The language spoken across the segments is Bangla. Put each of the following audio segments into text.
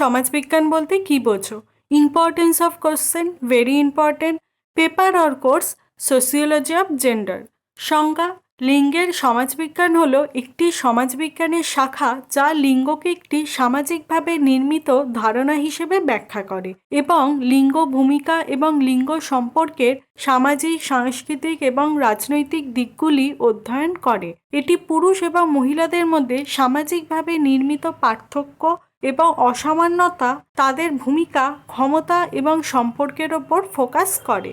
সমাজবিজ্ঞান বলতে কি বোঝো? Importance of question very important paper or course sociology of gender সংজ্ঞা, লিঙ্গের সমাজবিজ্ঞান হল একটি সমাজবিজ্ঞানের শাখা যা লিঙ্গকে একটি সামাজিকভাবে নির্মিত ধারণা হিসেবে ব্যাখ্যা করে এবং লিঙ্গ ভূমিকা এবং লিঙ্গ সম্পর্কের সামাজিক, সাংস্কৃতিক এবং রাজনৈতিক দিকগুলি অধ্যয়ন করে। এটি পুরুষ এবং মহিলাদের মধ্যে সামাজিকভাবে নির্মিত পার্থক্য এবং অসামান্যতা তাদের ভূমিকা, ক্ষমতা এবং সম্পর্কের ওপর ফোকাস করে।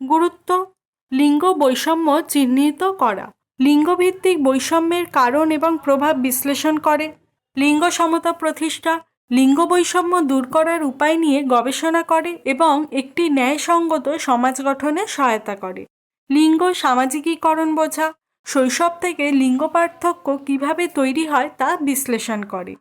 গুরুত্ব, লিঙ্গ বৈষম্য চিহ্নিত করা। লিঙ্গভিত্তিক বৈষম্যের কারণ এবং প্রভাব বিশ্লেষণ করে। লিঙ্গ সমতা প্রতিষ্ঠা, লিঙ্গ বৈষম্য দূর করার উপায় নিয়ে গবেষণা করে এবং একটি ন্যায়সঙ্গত সমাজ গঠনে সহায়তা করে। লিঙ্গ সামাজিকীকরণ বোঝা, শৈশব থেকে লিঙ্গ পার্থক্য কীভাবে তৈরি হয় তা বিশ্লেষণ করে।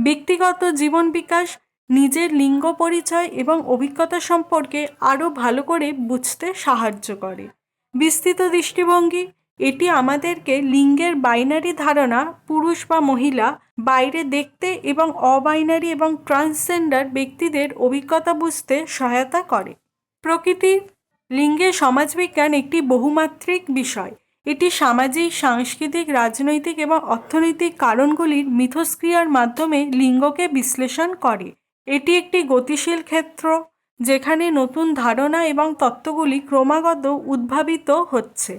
ব্যক্তিগত জীবন বিকাশ, নিজের লিঙ্গ পরিচয় এবং অভিজ্ঞতা সম্পর্কে আরও ভালো করে বুঝতে সাহায্য করে। বিস্তৃত দৃষ্টিভঙ্গি, এটি আমাদেরকে লিঙ্গের বাইনারি ধারণা, পুরুষ বা মহিলা, বাইরে দেখতে এবং অবাইনারি এবং ট্রান্সজেন্ডার ব্যক্তিদের অভিজ্ঞতা বুঝতে সহায়তা করে। প্রকৃতি লিঙ্গের সমাজবিজ্ঞান একটি বহুমাত্রিক বিষয়। এটি সামাজিক, সাংস্কৃতিক, রাজনৈতিক এবং অর্থনৈতিক কারণগুলির মিথস্ক্রিয়ার মাধ্যমে লিঙ্গকে বিশ্লেষণ করে। এটি একটি গতিশীল ক্ষেত্র, যেখানে নতুন ধারণা এবং তত্ত্বগুলি ক্রমাগত উদ্ভাবিত হচ্ছে।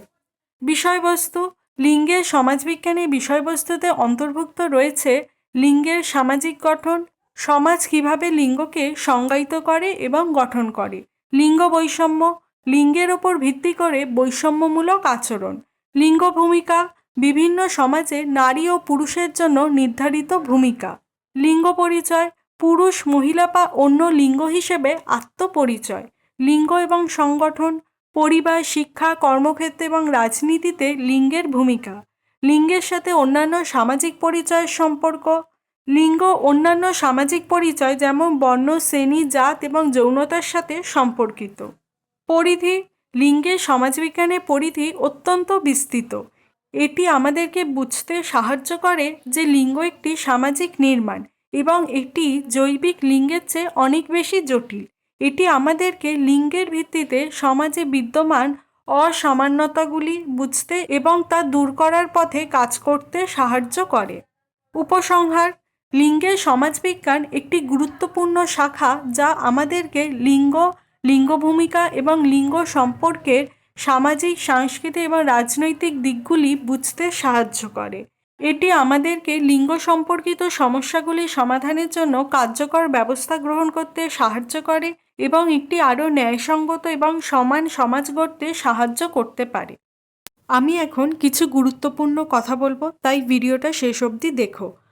বিষয়বস্তু লিঙ্গের সমাজবিজ্ঞানের বিষয়বস্তুতে অন্তর্ভুক্ত রয়েছে লিঙ্গের সামাজিক গঠন, সমাজ কীভাবে লিঙ্গকে সংজ্ঞায়িত করে এবং গঠন করে, লিঙ্গ বৈষম্য, লিঙ্গের ওপর ভিত্তি করে বৈষম্যমূলক আচরণ। লিঙ্গ ভূমিকা, বিভিন্ন সমাজে নারী ও পুরুষের জন্য নির্ধারিত ভূমিকা। লিঙ্গ পরিচয়, পুরুষ, মহিলা বা অন্য লিঙ্গ হিসেবে আত্মপরিচয়। লিঙ্গ এবং সংগঠন, পরিবার, শিক্ষা, কর্মক্ষেত্রে এবং রাজনীতিতে লিঙ্গের ভূমিকা। লিঙ্গের সাথে অন্যান্য সামাজিক পরিচয়ের সম্পর্ক। লিঙ্গ অন্যান্য সামাজিক পরিচয় যেমন বর্ণ, শ্রেণি, জাত এবং যৌনতার সাথে সম্পর্কিত। পরিধি লিঙ্গের সমাজবিজ্ঞানের পরিধি অত্যন্ত বিস্তৃত। এটি আমাদেরকে বুঝতে সাহায্য করে যে লিঙ্গ একটি সামাজিক নির্মাণ এবং এটি জৈবিক লিঙ্গের চেয়ে অনেক বেশি জটিল। এটি আমাদেরকে লিঙ্গের ভিত্তিতে সমাজে বিদ্যমান অসামান্যতাগুলি বুঝতে এবং তা দূর করার পথে কাজ করতে সাহায্য করে। উপসংহার, লিঙ্গের সমাজবিজ্ঞান একটি গুরুত্বপূর্ণ শাখা যা আমাদেরকে লিঙ্গ লিঙ্গ ভূমিকা এবং লিঙ্গ সম্পর্কের সামাজিক, সাংস্কৃতিক এবং রাজনৈতিক দিকগুলি বুঝতে সাহায্য করে। এটি আমাদেরকে লিঙ্গ সম্পর্কিত সমস্যাগুলি সমাধানের জন্য কার্যকর ব্যবস্থা গ্রহণ করতে সাহায্য করে এবং একটি আরও ন্যায়সঙ্গত এবং সমান সমাজ গড়তে সাহায্য করতে পারে। আমি এখন কিছু গুরুত্বপূর্ণ কথা বলব, তাই ভিডিওটা শেষ অবধি দেখো।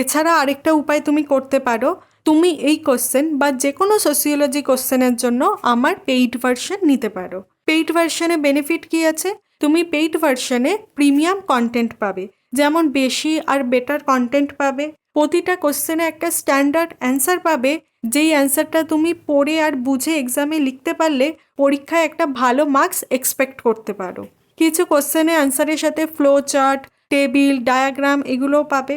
এছাড়া আরেকটা উপায় তুমি করতে পারো। তুমি এই কোশ্চেন বা যে কোনো সোসিওলজি কোশ্চেনের জন্য আমার পেইড ভার্সন নিতে পারো। পেইড ভার্সনে বেনিফিট কী আছে? তুমি পেইড ভার্সনে প্রিমিয়াম কন্টেন্ট পাবে। যেমন বেশি আর বেটার কন্টেন্ট পাবে। প্রতিটা কোশ্চেনে একটা স্ট্যান্ডার্ড অ্যান্সার পাবে। যেই অ্যান্সারটা তুমি পড়ে আর বুঝে এক্সামে লিখতে পারলে পরীক্ষায় একটা ভালো মার্কস এক্সপেক্ট করতে পারো। কিছু কোশ্চেনে অ্যান্সারের সাথে ফ্লো চার্ট টেবিল ডায়াগ্রাম এগুলোও পাবে।